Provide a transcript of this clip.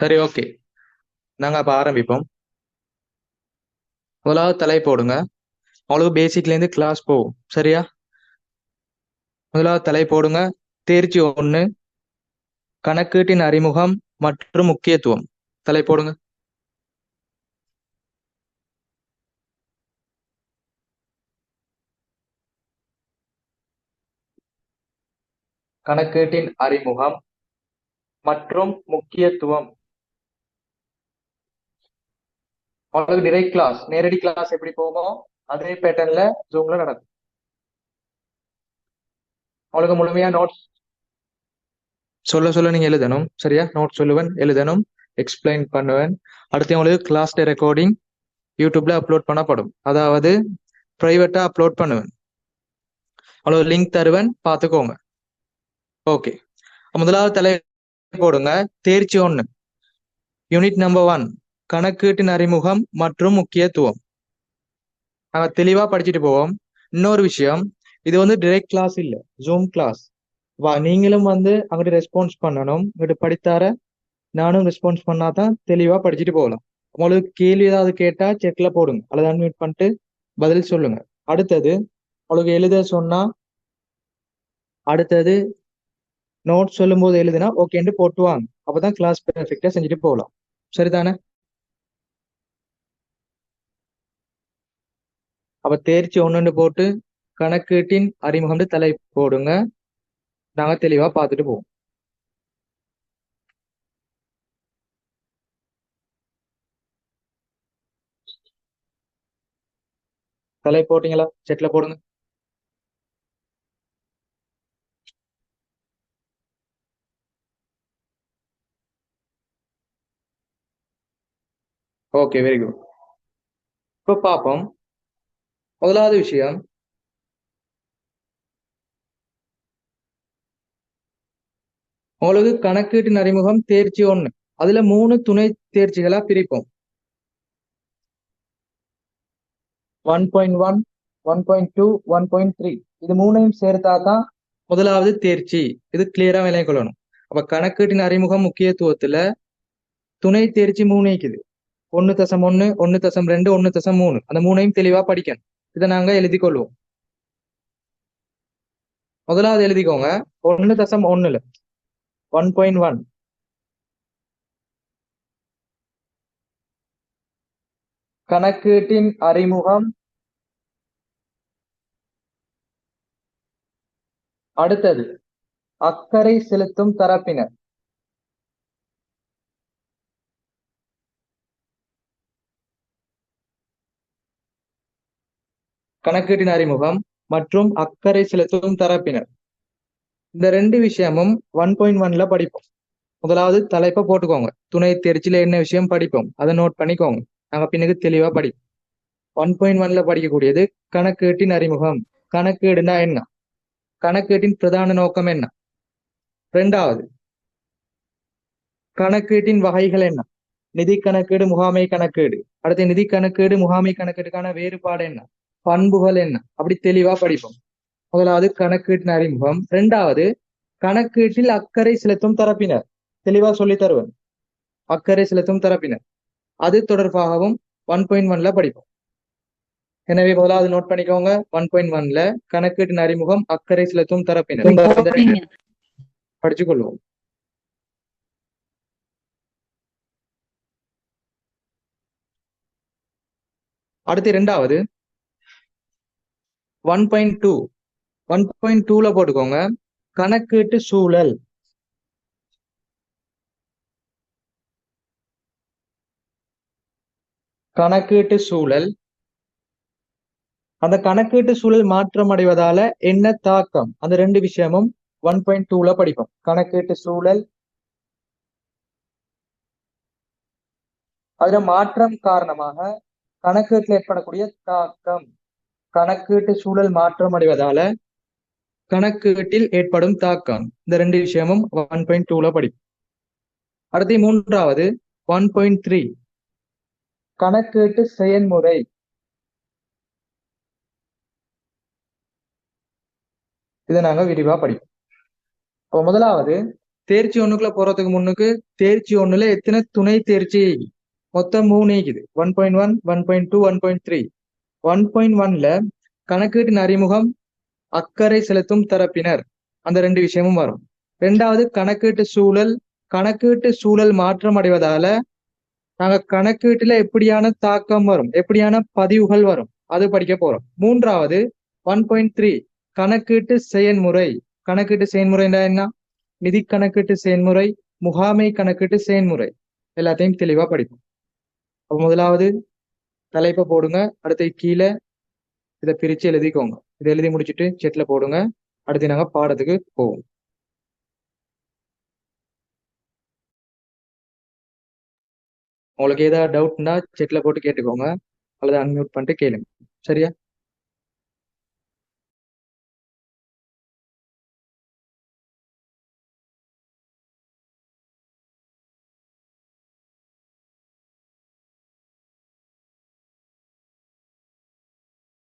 சரி ஓகே. நாங்கள் அப்போ ஆரம்பிப்போம். முதலாவது தலை போடுங்க. அவ்வளோ பேசிக்லேருந்து கிளாஸ் போகும். சரியா? முதலாவது தலை போடுங்க. தேர்ச்சி ஒன்று கணக்கீட்டின் அறிமுகம் மற்றும் முக்கியத்துவம். தலை போடுங்க. கணக்கீட்டின் அறிமுகம் மற்றும் முக்கியத்துவம். உங்களுக்கு டிரெக்ட் கிளாஸ் நேரடி கிளாஸ் எப்படி போகுமோ அதே பேட்டர்ன்ல ஜூம்ல நடக்கும். அவளுக்கு முழுமையா நோட்ஸ் சொல்ல சொல்ல நீங்க எழுதணும் சரியா? நோட் சொல்லுவேன் எழுதணும் எக்ஸ்பிளைன் பண்ணுவேன். அடுத்து உங்களுக்கு கிளாஸ் ரெக்கார்டிங் யூடியூப்ல அப்லோட் பண்ணப்படும். அதாவது பிரைவேட்டா அப்லோட் பண்ணுவேன். அவ்வளவு லிங்க் தருவேன் பார்த்துக்கோங்க. ஓகே முதலாவது தலை போடுங்க. தேர்ச்சி ஒன்று யூனிட் நம்பர் ஒன் கணக்கீட்டின் அறிமுகம் மற்றும் முக்கியத்துவம். நம்ம தெளிவா படிச்சுட்டு போவோம். இன்னொரு விஷயம் இது வந்து டிரெக்ட் கிளாஸ் இல்ல ஜூம் கிளாஸ் வா நீங்களும் வந்து அங்கிட்டு ரெஸ்பான்ஸ் பண்ணணும். இங்கிட்டு படித்தார நானும் ரெஸ்பான்ஸ் பண்ணாதான் தெளிவா படிச்சுட்டு போகலாம். உங்களுக்கு கேள்வி ஏதாவது கேட்டா செக்ல போடுங்க. அல்லது அன்மியூட் பண்ணிட்டு பதில் சொல்லுங்க. அடுத்தது உங்களுக்கு எழுத சொன்னா அடுத்தது நோட் சொல்லும் போது எழுதுனா ஓகேன்ட்டு போட்டுவாங்க. அப்பதான் கிளாஸ் பெர்ஃபெக்டா செஞ்சுட்டு போகலாம். சரிதானே? அப்ப தேர்ச்சி ஒண்ணுன்னு போட்டு கணக்கீட்டின் அறிமுகம் தலை போடுங்க. நாங்க தெளிவா பார்த்துட்டு போவோம். தலை போட்டீங்களா? செட்ல போடுங்க. ஓகே வெரி குட் இப்போ பார்ப்போம். முதலாவது விஷயம் உங்களுக்கு கணக்கீட்டின் அறிமுகம் தேர்ச்சி ஒண்ணு. அதுல மூணு துணை தேர்ச்சிகளா பிரிப்போம். One point one one point two one point three இது மூணையும் சேர்த்தா தான் முதலாவது தேர்ச்சி. இது கிளியரா விலை கொள்ளணும். அப்ப கணக்கீட்டின் அறிமுகம் முக்கியத்துவத்துல துணை தேர்ச்சி மூணு இருக்குது ஒன்னு தசம் ஒன்னு ஒன்னு தசம் ரெண்டு ஒன்னு தசம் மூணு. அந்த மூணையும் தெளிவா படிக்கணும். இதை நாங்க எழுதி கொள்வோம் முதலாவது எழுதிக்கோங்க. ஒன்னு தசம் ஒண்ணுல ஒன் பாயிண்ட் ஒன். கணக்கீட்டின் அறிமுகம். அடுத்தது. அக்கறை செலுத்தும் தரப்பினர். கணக்கீட்டின் அறிமுகம் மற்றும் அக்கறை செலுத்தும் தரப்பினர். இந்த ரெண்டு விஷயமும் ஒன் பாயிண்ட் ஒன்ல படிப்போம். முதலாவது தலைப்பை போட்டுக்கோங்க. துணை தெரிச்சில என்ன விஷயம் படிப்போம்? அதை நோட் பண்ணிக்கோங்க. நாங்க பின்னுக்கு தெளிவா படிப்போம் ஒன் பாயிண்ட் ஒன்ல படிக்கக்கூடியது கணக்கீட்டின் அறிமுகம். கணக்கீடுனா என்ன? கணக்கீட்டின் பிரதான நோக்கம் என்ன? ரெண்டாவது கணக்கீட்டின் வகைகள் என்ன? நிதி கணக்கீடு முகாமை கணக்கீடு. அடுத்து நிதி கணக்கீடு முகாமை கணக்கீடுக்கான வேறுபாடு என்ன? பண்புகள் என்ன? அப்படி தெளிவா படிப்போம். முதலாவது கணக்கீட்டின் அறிமுகம். ரெண்டாவது கணக்கீட்டில் அக்கறை செலுத்தும் தரப்பினர். தெளிவா சொல்லி தருவேன். அக்கறை செலுத்தும் தரப்பினர். அது தொடர்பாகவும் ஒன் பாயிண்ட் ஒன்ல படிப்போம். எனவே முதலாவது நோட் பண்ணிக்கோங்க. ஒன் பாயிண்ட் ஒன்ல கணக்கீட்டின் அறிமுகம் அக்கறை செலுத்தும் தரப்பினர். படிச்சு கொள்வோம் அடுத்து இரண்டாவது one point two one point டூல போட்டுக்கோங்க. கணக்கீட்டு சூழல். கணக்கீட்டு சூழல். அந்த கணக்கீட்டு சூழல் மாற்றம் அடைவதால என்ன தாக்கம்? அந்த ரெண்டு விஷயமும் ஒன் பாயிண்ட் டூல படிப்போம். கணக்கீட்டு சூழல். அதுல மாற்றம் காரணமாக கணக்கீட்டில் ஏற்படக்கூடிய தாக்கம். கணக்கீட்டு சூழல் மாற்றம் அடைவதால கணக்கீட்டில் ஏற்படும் தாக்கம். இந்த ரெண்டு விஷயமும் ஒன் பாயிண்ட் டூல படிப்போம் அடுத்து மூன்றாவது ஒன் பாயிண்ட் த்ரீ கணக்கீட்டு செயல்முறை. இதை நாங்க விரிவா படிப்போம் இப்போ முதலாவது தேர்ச்சி ஒண்ணுக்குள்ள போறதுக்கு முன்னுக்கு தேர்ச்சி ஒண்ணுல எத்தனை துணை தேர்ச்சி? மொத்தம் மூணு இருக்குது one point one one point two one point three one point ஒன்ல கணக்கீட்டின் அறிமுகம் அக்கறை செலுத்தும் தரப்பினர். அந்த ரெண்டு விஷயமும் வரும். ரெண்டாவது கணக்கீட்டு சூழல் கணக்கீட்டு சூழல் மாற்றம் அடைவதால நாங்க கணக்கீட்டுல எப்படியான தாக்கம் வரும் எப்படியான பதிவுகள் வரும் அது படிக்க போறோம். மூன்றாவது ஒன் பாயிண்ட் த்ரீ கணக்கீட்டு செயல்முறை கணக்கீட்டு செயன்முறை என்ன? நிதி கணக்கீட்டு செயல்முறை முகாமை கணக்கீட்டு செயல்முறை எல்லாத்தையும் தெளிவா படிப்போம். முதலாவது தலைப்பை போடுங்க. அடுத்து கீழே இதை பிரிச்சு எழுதிக்கோங்க. இதை எழுதி முடிச்சுட்டு செட்ல போடுங்க. அடுத்து நாங்க பாடத்துக்கு போவோம். உங்களுக்கு ஏதாவது டவுட்னா செட்ல போட்டு கேட்டுக்கோங்க. அல்லது அன்மியூட் பண்ணிட்டு கேளுங்க. சரியா?